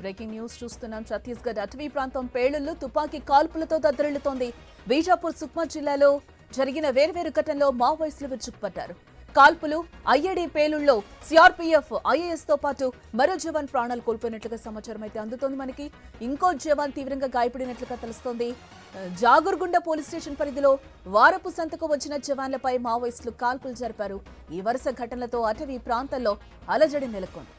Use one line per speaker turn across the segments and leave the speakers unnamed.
Breaking news చూస్తున్నాం ఛత్తీస్గఢ్. అటవీ ప్రాంతం పేలుళ్ళు తుపాకీ కాల్పులతో దద్దరిల్లుతోంది. బీజాపూర్ సుక్మా జిల్లాలో జరిగిన వేర్వేరు ఘటనలో మావోయిస్టులు విరుచుకుపడ్డారు. కాల్పులు ఐఏడీ పేలుళ్ళో సిఆర్పీఎఫ్ ఐఏఎస్తో పాటు మరో జవాన్ ప్రాణాలు కోల్పోయినట్లుగా సమాచారం అయితే అందుతోంది మనకి. ఇంకో జవాన్ తీవ్రంగా గాయపడినట్లుగా తెలుస్తోంది. జాగుర్గుండ పోలీస్ స్టేషన్ పరిధిలో వారపు సంతకు వచ్చిన జవాన్లపై మావోయిస్టులు కాల్పులు జరిపారు. ఈ వరుస ఘటనలతో అటవీ ప్రాంతాల్లో అలజడి నెలకొంది.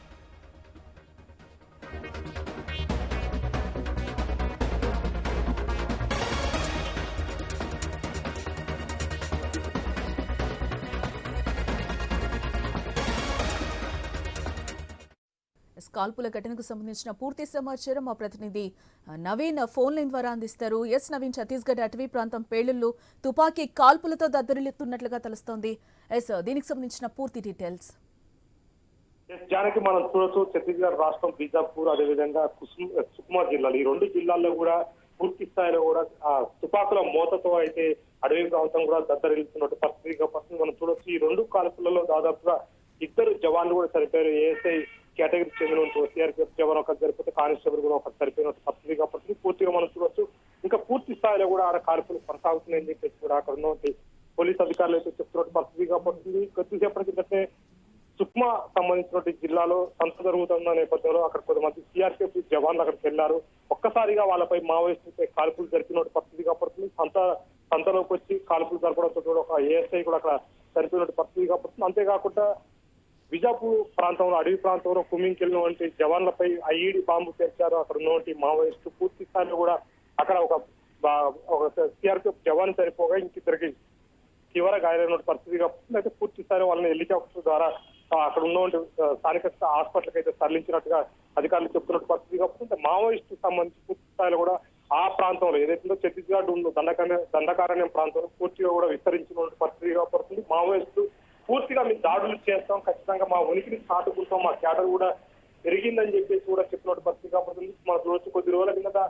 కాల్పుల ఘటనకు సంబంధించిన పూర్తి సమాచారం మా ప్రతినిధి నవీన్ ఫోన్ లైన్ ద్వారా అందిస్తారు. ఎస్ నవీన్ ఛత్తీస్గఢ్ అటవీ ప్రాంతం పేలుళ్ళు తుపాకీ కాల్పులతో దద్దరిల్లుతున్నట్లుగా తెలుస్తోంది. ఎస్ దీనికి సంబంధించిన పూర్తి డీటెయిల్స్.
జానకి మనం చూడొచ్చు ఛత్తీస్గఢ్ రాష్ట్రం బీజాపూర్ అదేవిధంగా సుకుమార్ జిల్లాలు. ఈ రెండు జిల్లాల్లో కూడా పూర్తి స్థాయిలో కూడా తుపాకుల మోతతో అయితే అడవి ప్రాంతం కూడా దద్దరిల్లుతున్నట్టు పరిస్థితి పరిస్థితి మనం చూడొచ్చు. ఈ రెండు కాల్పులలో దాదాపుగా ఇద్దరు జవాన్లు కూడా చనిపోయారు. ఏఎస్ఐ కేటగిరీకి చెందిన సిఆర్పిఎఫ్ జవాన్ ఒక జరిపితే కానిస్టేబుల్ కూడా ఒక సరిపోయిన పరిస్థితిగా కాబట్టి పూర్తిగా మనం చూడొచ్చు. ఇంకా పూర్తి స్థాయిలో కూడా ఆడ కాల్పులు కొనసాగుతున్నాయని చెప్పేసి కూడా అక్కడ ఉన్నటువంటి పోలీస్ అధికారులు అయితే చెప్తున్నట్టు పరిస్థితిగా కాబట్టి కొద్దిసేపటి క్రితమే సుక్మా సంబంధించినటువంటి జిల్లాలో సంత జరుగుతున్న నేపథ్యంలో అక్కడ కొంతమంది సిఆర్పిఎఫ్ జవాన్లు అక్కడికి వెళ్ళారు ఒక్కసారిగా వాళ్ళపై మావోయిస్టులపై కాల్పులు జరిపినట్టు పరిస్థితి కాబట్టి సంత సంతలోకి వచ్చి కాల్పులు జరపడంతో ఒక ఏఎస్ఐ కూడా అక్కడ చనిపోయినట్టు పరిస్థితి కాబట్టి అంతేకాకుండా బిజాపూర్ ప్రాంతంలో అడవి ప్రాంతంలో కుమింకెళ్ళినటువంటి జవాన్లపై ఐఈడి బాంబు తెచ్చారు అక్కడ ఉన్నటువంటి మావోయిస్టు పూర్తి స్థాయిలో కూడా అక్కడ ఒక బా- ఒక సిఆర్పిఎఫ్ జవాన్ సరిపోగా ఇంకిద్దరికి తీవ్ర గాయాలైన పరిస్థితిగా అయితే పూర్తి స్థాయిలో వాళ్ళని హెలికాప్టర్ ద్వారా అక్కడ ఉన్నటువంటి స్థానిక హాస్పిటల్కి అయితే తరలించినట్టుగా అధికారులు చెప్తున్నట్టు పరిస్థితి కాబట్టి మావోయిస్టు సంబంధించి పూర్తి స్థాయిలో కూడా ఆ ప్రాంతంలో ఏదైతే ఛత్తీస్గఢ్ ఉందో దండకారణ్య దండకారణ్యం ప్రాంతంలో పూర్తిగా కూడా విస్తరించిన పరిస్థితిగా పడుతుంది. మావోయిస్టు పూర్తిగా మేము దాడులు చేస్తాం ఖచ్చితంగా మా ఉనికిని చాటుకుంటాం మా క్యాడర్ కూడా పెరిగిందని చెప్పేసి కూడా చెప్పినట్టు పరిస్థితి కాబట్టి మన రోజు కొద్ది రోజుల కిందట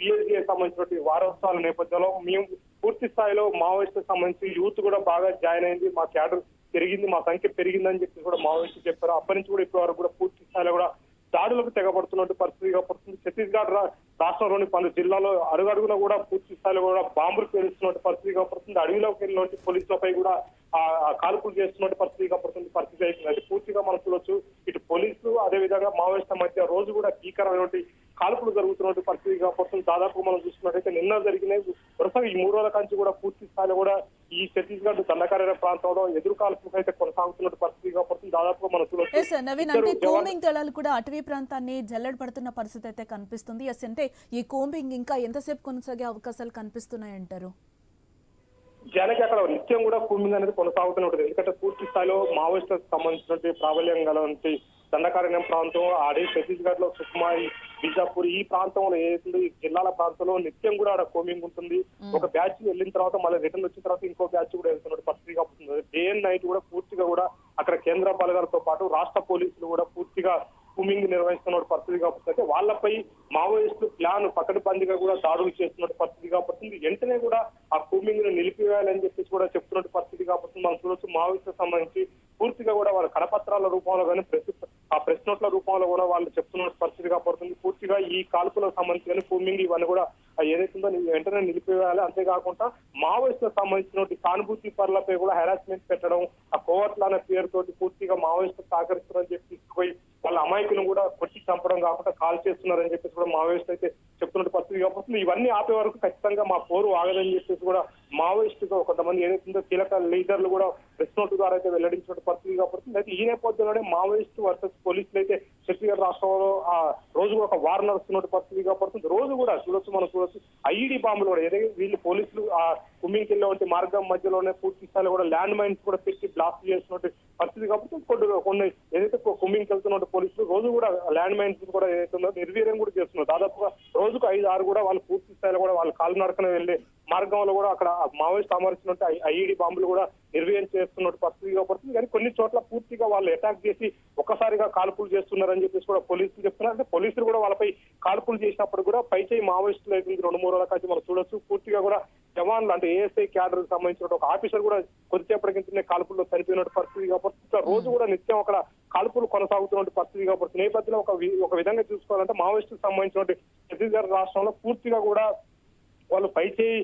పిఎస్సీ సంబంధించినటువంటి వారోత్సవాల నేపథ్యంలో మేము పూర్తి స్థాయిలో మావోయిస్టులకు సంబంధించి యూత్ కూడా బాగా జాయిన్ అయింది మా క్యాడర్ పెరిగింది మా సంఖ్య పెరిగిందని చెప్పి కూడా మావోయిస్టులు చెప్పారు. అప్పటి నుంచి కూడా ఇప్పటి వరకు కూడా పూర్తి స్థాయిలో కూడా దాడులకు తెగబడుతున్నట్టు పరిస్థితిగా పడుతుంది. ఛత్తీస్గఢ్ రా- రాష్ట్రంలోని పలు జిల్లాలో అడుగడుగున కూడా పూర్తి స్థాయిలో కూడా బాంబులు పేలుస్తున్నట్టు పరిస్థితిగా పడుతుంది. అడవిలోకి వెళ్ళినటువంటి పోలీసులపై కూడా కాల్పులు చేస్తున్నట్టు పరిస్థితిగా పడుతుంది. పరిస్థితి అయిపోయింది. అయితే పూర్తిగా మనం చూడొచ్చు. ఇటు పోలీసులు అదే విధంగా మావోయిస్టుల మధ్య రోజు కూడా భీకరమైనటువంటి కాల్పులు జరుగుతున్నట్టు పరిస్థితిగా పడుతుంది. దాదాపు మనం చూసుకున్నట్టయితే నిన్న జరిగిన వరుసగా ఈ మూడు రోజుల కంచి కూడా పూర్తి స్థాయిలో కూడా ఈ ఛత్తీస్గఢ్ దండకార్య ప్రాంతంలో ఎదురు కాల్పులు అయితే కొనసాగుతున్నట్టు పరిస్థితిగా పడుతుంది దాదాపుగా మనం చూడొచ్చు.
నవీన్ అంటే కోంబింగ్ దళాలు కూడా అటవీ ప్రాంతాన్ని జల్లెడ పడుతున్న పరిస్థితి అయితే కనిపిస్తుంది. ఎస్ అంటే ఈ కోంబింగ్ ఇంకా ఎంతసేపు కొనసాగే అవకాశాలు కనిపిస్తున్నాయంటారు?
జనకి అక్కడ నిత్యం కూడా కూమింగ్ అనేది కొనసాగుతూనే ఉంటుంది ఎందుకంటే పూర్తి స్థాయిలో మావోయిస్టులకు సంబంధించినటువంటి ప్రాబల్యం గలవంటి దండకారణ్యం ప్రాంతం ఆడే ఛత్తీస్గఢ్లో సుక్మా బీజాపూర్ ఈ ప్రాంతంలో ఈ జిల్లాల ప్రాంతంలో నిత్యం కూడా అక్కడ కోమింగ్ ఉంటుంది. ఒక బ్యాచ్ వెళ్ళిన తర్వాత మళ్ళీ రిటర్న్ వచ్చిన తర్వాత ఇంకో బ్యాచ్ కూడా వెళ్తున్నట్టు పరిస్థితిగా ఉంటుంది డే అండ్ నైట్ కూడా పూర్తిగా కూడా అక్కడ కేంద్ర బలగాలతో పాటు రాష్ట్ర పోలీసులు కూడా పూర్తిగా కూమింగ్ నిర్వహిస్తున్న పరిస్థితి కాబట్టి వాళ్ళపై మావోయిస్టులు ప్లాన్ పకడ్బందీగా కూడా దాడులు చేస్తున్న పరిస్థితి కాబట్టి వెంటనే కూడా ఆ కూమింగ్ను నిలిపివేయాలని చెప్పేసి కూడా చెప్తున్న పరిస్థితి కాబట్టి మనం చూడొచ్చు మావోయిస్టులకు సంబంధించి పూర్తిగా కూడా వాళ్ళ కరపత్రాల రూపంలో కానీ ప్రెస్ ఆ ప్రెస్ నోట్ల రూపంలో కూడా వాళ్ళు చెప్తున్న పరిస్థితి పడుతుంది పూర్తిగా ఈ కాల్పులకు సంబంధించిన కూమింగ్ ఇవన్నీ కూడా ఏదైతుందో వెంటనే నిలిపివేయాలి. అంతేకాకుండా మావోయిస్టులకు సంబంధించినటువంటి సానుభూతి పరులపై కూడా హెరాస్మెంట్ పెట్టడం ఆ కోవర్ట్ల అనే పేరుతో పూర్తిగా మావోయిస్టులు సహకరిస్తున్నారని చెప్పి తీసుకుపోయి వాళ్ళ అమాయకులను కూడా కొట్టి చంపడం కాకుండా కాల్ చేస్తున్నారని చెప్పేసి కూడా మావోయిస్టులు అయితే చెప్తున్న పరిస్థితి కాబట్టి ఇవన్నీ ఆపే వరకు ఖచ్చితంగా మా పోరు ఆగదని చెప్పేసి కూడా మావోయిస్టుగా కొంతమంది ఏదైతుందో కీలక లీడర్లు కూడా ప్రెస్ నోట్ ద్వారా అయితే వెల్లడించిన పరిస్థితి కాబట్టి అయితే ఈ నేపథ్యంలోనే మావోయిస్ట్ వర్సెస్ పోలీసులు అయితే ఛత్తీస్గఢ్ రాష్ట్రంలో ఆ రోజు కూడా ఒక వార్ నడుస్తున్న పరిస్థితి కాబట్టి రోజు కూడా చూడొచ్చు మనం చూడొచ్చు. ఐఈడి బాంబులు కూడా ఏదైతే వీళ్ళు పోలీసులు ఆ కుమ్మింగ్కి వంటి మార్గం మధ్యలోనే పూర్తి స్థాయిలో కూడా ల్యాండ్ మైన్స్ కూడా పెట్టి బ్లాస్ట్ చేస్తున్నట్టు పరిస్థితి కాబట్టి కొన్ని కొన్ని ఏదైతే కుమ్మింగ్కి పోలీసులు రోజు కూడా ల్యాండ్ మైన్స్ కూడా ఏదైతే ఉందో నిర్వీర్యం కూడా చేస్తున్నారు. దాదాపుగా రోజుకు ఐదు ఆరు కూడా వాళ్ళు పూర్తి స్థాయిలో కూడా వాళ్ళు కాలు నడకన వెళ్ళే మార్గంలో కూడా అక్కడ మావోయిస్ట్ అమర్చినట్టు ఐఈడి బాంబులు కూడా నిర్వీర్యం చేస్తున్నట్టు పరిస్థితిగా పడుతుంది కానీ కొన్ని చోట్ల పూర్తిగా వాళ్ళు అటాక్ చేసి ఒక్కసారిగా కాల్పులు చేస్తున్నారని చెప్పేసి కూడా పోలీసులు చెప్తున్నారు. అంటే పోలీసులు కూడా వాళ్ళపై కాల్పులు చేసినప్పుడు కూడా పైచేయి మావోయిస్టులు అయితే రెండు మూడు రోజుల కాచి మనం చూడొచ్చు. పూర్తిగా కూడా జవాన్లు అంటే ఏఎస్ఐ క్యాడర్ సంబంధించిన ఒక ఆఫీసర్ కూడా కొద్దిసేపటి క్రితమే కాల్పుల్లో చనిపోయినట్టు పరిస్థితి కాబట్టి రోజు కూడా నిత్యం అక్కడ కాల్పులు కొనసాగుతున్న పరిస్థితి కాబట్టి నేపథ్యంలో ఒక విధంగా చూసుకోవాలంటే మావోయిస్టుకు సంబంధించిన ఛత్తీస్గఢ్ రాష్ట్రంలో పూర్తిగా కూడా వాళ్ళు పై చేయి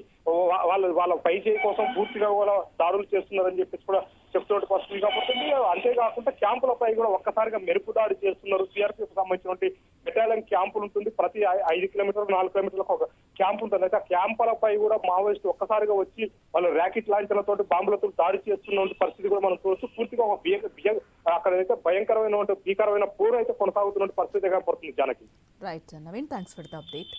వాళ్ళ వాళ్ళ పై చేయి కోసం పూర్తిగా కూడా దాడులు చేస్తున్నారని చెప్పేసి కూడా చెప్తున్నట్టు పరిస్థితి కాబట్టి అంతేకాకుండా క్యాంపులపై కూడా ఒక్కసారిగా మెరుపు దాడి చేస్తున్నారు. సిఆర్పీఎఫ్ సంబంధించినటువంటి బెటాలియన్ క్యాంపులు ఉంటుంది. ప్రతి ఐదు కిలోమీటర్లు నాలుగు కిలోమీటర్లకు ఒక క్యాంప్ ఉంటుంది. అయితే ఆ క్యాంపులపై కూడా మావోయిస్టు ఒక్కసారిగా వచ్చి వాళ్ళు ర్యాకెట్ లాంఛనలతో బాంబులతో దాడి చేస్తున్న పరిస్థితి కూడా మనం చూస్తూ పూర్తిగా ఒక బియ- బియ- అక్కడైతే భయంకరమైన భీకరమైన పోరు అయితే కొనసాగుతున్న పరిస్థితి కనపడుతుంది Janaki.
Right Naveen thanks for the update